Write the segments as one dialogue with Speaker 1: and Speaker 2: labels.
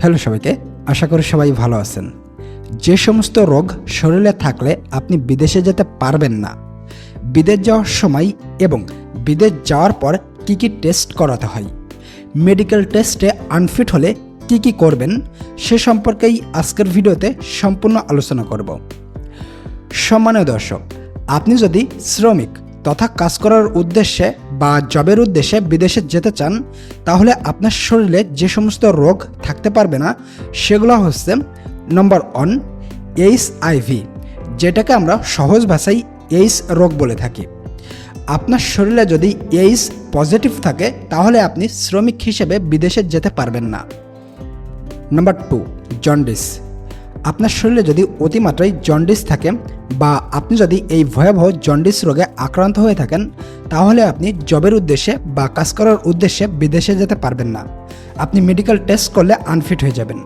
Speaker 1: Hello সবাইকে, আশা করি সবাই ভালো আছেন। যে সমস্ত রোগ শরীরে থাকলে আপনি বিদেশে যেতে পারবেন না। বিদেশ যাওয়ার সময় এবং বিদেশ যাওয়ার পর কি কি টেস্ট করাতে হয়? মেডিকেল টেস্টে আনফিট হলে কি কি করবেন? সে সম্পর্কেই আজকের ভিডিওতে সম্পূর্ণ আলোচনা করব। সম্মানীয় দর্শক, আপনি যদি শ্রমিক তথা কাজ করার উদ্দেশ্যে বা জবের উদ্দেশ্যে বিদেশে যেতে চান, তাহলে আপনার শরীরে যে সমস্ত রোগ থাকতে পারবে না, সেগুলো হচ্ছে নম্বর ওয়ান এইচ আইভি যেটাকে আমরা সহজ ভাষায় এইস রোগ বলে থাকি। আপনার শরীরে যদি এইস পজিটিভ থাকে, তাহলে আপনি শ্রমিক হিসেবে বিদেশে যেতে পারবেন না। নাম্বার টু জন্ডিস আপনার শরীরে যদি অতিমাত্রায় জন্ডিস থাকে বা আপনি যদি এই ভয়াবহ জন্ডিস রোগে আক্রান্ত হয়ে থাকেন, তাহলে আপনি জবের উদ্দেশ্যে বা কাজ করার উদ্দেশ্যে বিদেশে যেতে পারবেন না। আপনি মেডিকেল টেস্ট করলে আনফিট হয়ে যাবেন।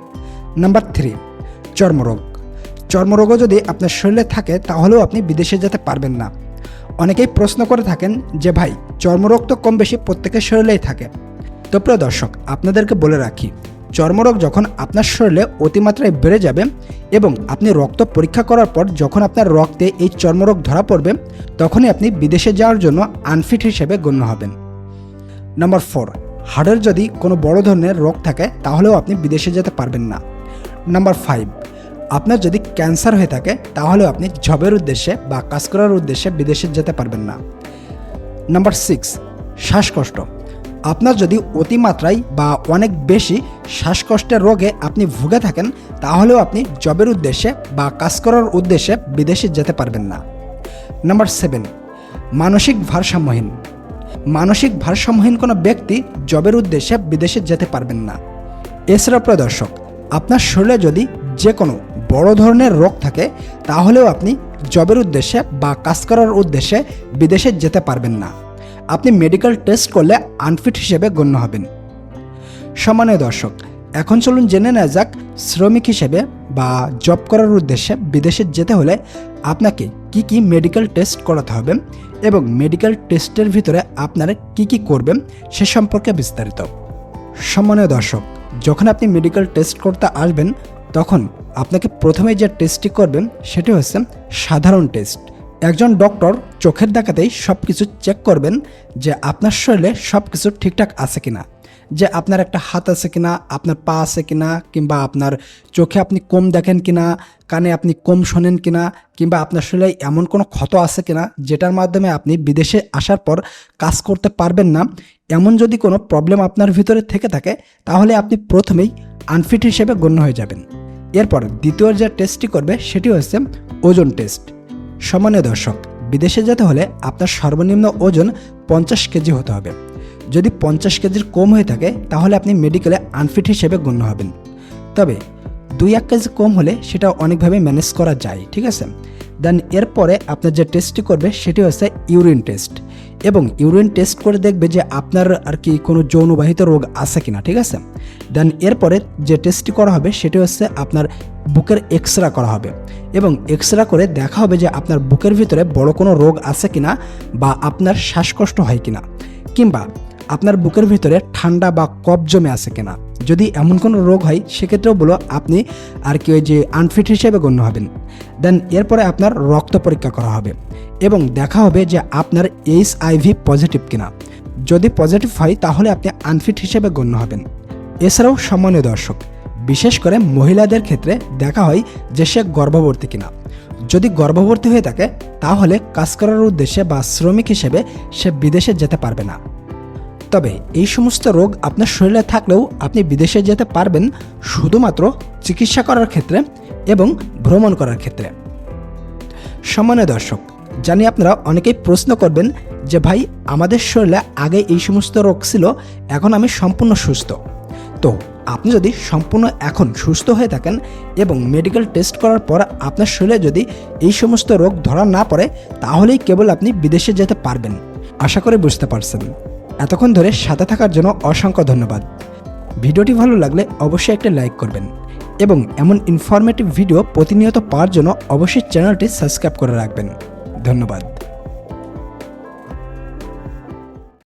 Speaker 1: নাম্বার থ্রি চর্মরোগ। চর্মরোগও যদি আপনার শরীরে থাকে, তাহলেও আপনি বিদেশে যেতে পারবেন না। অনেকেই প্রশ্ন করে থাকেন যে, ভাই, চর্মরোগ তো কম বেশি প্রত্যেকের শরীরেই থাকে। তো প্রিয় দর্শক, আপনাদেরকে বলে রাখি, চর্মরোগ যখন আপনার শরীরে অতিমাত্রায় বেড়ে যাবে এবং আপনি রক্ত পরীক্ষা করার পর যখন আপনার রক্তে এই চর্মরোগ ধরা পড়বে, তখনই আপনি বিদেশে যাওয়ার জন্য আনফিট হিসেবে গণ্য হবেন। নাম্বার ফোর হার্টের যদি কোনো বড় ধরনের রোগ থাকে, তাহলেও আপনি বিদেশে যেতে পারবেন না। নাম্বার ফাইভ আপনার যদি ক্যান্সার হয়ে থাকে, তাহলেও আপনি জবের উদ্দেশ্যে বা কাজ করার উদ্দেশ্যে বিদেশে যেতে পারবেন না। নাম্বার সিক্স শ্বাসকষ্ট আপনার যদি অতিমাত্রায় বা অনেক বেশি শ্বাসকষ্টের রোগে আপনি ভুগে থাকেন, তাহলেও আপনি জবের উদ্দেশ্যে বা কাজ করার উদ্দেশ্যে বিদেশে যেতে পারবেন না। নাম্বার সেভেন, মানসিক ভারসাম্যহীন। মানসিক ভারসাম্যহীন কোনো ব্যক্তি জবের উদ্দেশ্যে বিদেশে যেতে পারবেন না। এছাড়া প্রদর্শক আপনার শরীরে যদি যে কোনো বড় ধরনের রোগ থাকে, তাহলেও আপনি জবের উদ্দেশ্যে বা কাজ করার উদ্দেশ্যে বিদেশে যেতে পারবেন না। আপনি মেডিকেল টেস্ট করলে আনফিট হিসেবে গণ্য হবেন। সম্মানীয় দর্শক, এখন চলুন জেনে নেওয়া যাক শ্রমিক হিসেবে বা জব করার উদ্দেশ্যে বিদেশে যেতে হলে আপনাকে কি কি মেডিকেল টেস্ট করাতে হবে এবং মেডিকেল টেস্টের ভিতরে আপনারা কি কি করবেন সে সম্পর্কে বিস্তারিত। সম্মানীয় দর্শক, যখন আপনি মেডিকেল টেস্ট করতে আসবেন, তখন আপনাকে প্রথমে যে টেস্টটি করবেন, সেটি হচ্ছে সাধারণ টেস্ট একজন ডক্টর চোখের দেখাতেই সব কিছু চেক করবেন যে আপনার শরীরে সব কিছু ঠিকঠাক আছে কিনা, যে আপনার একটা হাত আছে কিনা, আপনার পা আছে কিনা, কিংবা আপনার চোখে আপনি কম দেখেন কিনা, কানে আপনি কম শোনেন কিনা, কিংবা আপনার শরীরে এমন কোনো ক্ষত আছে কিনা, যেটার মাধ্যমে আপনি বিদেশে আসার পর কাজ করতে পারবেন না, এমন যদি কোনো প্রবলেম আপনার ভিতরে থেকে থাকে, তাহলে আপনি প্রথমেই আনফিট হিসেবে গণ্য হয়ে যাবেন। এরপর দ্বিতীয় যে টেস্টটি করবে, সেটি হচ্ছে ওজন টেস্ট সম্মানীয় দর্শক, বিদেশে যেতে হলে আপনার সর্বনিম্ন ওজন পঞ্চাশ কেজি হতে হবে। যদি পঞ্চাশ কেজির কম হয়ে থাকে, তাহলে আপনি মেডিকেলে আনফিট হিসেবে গণ্য হবেন। তবে দুই এক কেজি কম হলে সেটা অনেকভাবে ম্যানেজ করা যায়, ঠিক আছে? দেন এরপরে আপনার যে টেস্টটি করবে, সেটি হচ্ছে ইউরিন টেস্ট এবং ইউরিন টেস্ট করে দেখবে যে আপনার আর কি কোনো যৌনবাহিত রোগ আছে কিনা, ঠিক আছে? দেন এরপরে যে টেস্টটি করা হবে, সেটি হচ্ছে আপনার বুকের এক্সরা করা হবে এবং এক্সরা করে দেখা হবে যে আপনার বুকের ভিতরে বড় কোনো রোগ আছে কিনা বা আপনার শ্বাসকষ্ট হয় কিনা কিংবা আপনার বুকের ভিতরে ঠান্ডা বা কফ জমে আছে কিনা। যদি এমন কোনো রোগ হয়, সেক্ষেত্রেও বলো, আপনি আর কি ওই যে আনফিট হিসেবে গণ্য হবেন। দেন এরপরে আপনার রক্ত পরীক্ষা করা হবে এবং দেখা হবে যে আপনার এইচ আইভি পজিটিভ কিনা। যদি পজিটিভ হয়, তাহলে আপনি আনফিট হিসেবে গণ্য হবেন। এছাড়াও সম্মানীয় দর্শক বিশেষ করে মহিলাদের ক্ষেত্রে দেখা হয় যে সে গর্ভবতী কিনা। যদি গর্ভবতী হয়ে থাকে, তাহলে কাজ করার উদ্দেশ্যে বা শ্রমিক হিসেবে সে বিদেশে যেতে পারবে না। তবে এই সমস্ত রোগ আপনার শরীরে থাকলেও আপনি বিদেশে যেতে পারবেন শুধুমাত্র চিকিৎসা করার ক্ষেত্রে এবং ভ্রমণ করার ক্ষেত্রে। সম্মানীয় দর্শক, জানি আপনারা অনেকেই প্রশ্ন করবেন যে, ভাই, আমাদের শরীরে আগে এই সমস্ত রোগ ছিল, এখন আমি সম্পূর্ণ সুস্থ। তো আপনি যদি সম্পূর্ণ এখন সুস্থ হয়ে থাকেন এবং মেডিকেল টেস্ট করার পর আপনার শরীরে যদি এই সমস্ত রোগ ধরা না পড়ে, তাহলেই কেবল আপনি বিদেশে যেতে পারবেন। আশা করে বুঝতে পারছেন। এতক্ষণ ধরে সাথে থাকার জন্য অসংখ্য ধন্যবাদ। ভিডিওটি ভালো লাগলে অবশ্যই একটা লাইক করবেন এবং এমন ইনফরমেটিভ ভিডিও প্রতিনিয়ত পাওয়ার জন্য অবশ্যই চ্যানেলটি সাবস্ক্রাইব করে রাখবেন। ধন্যবাদ।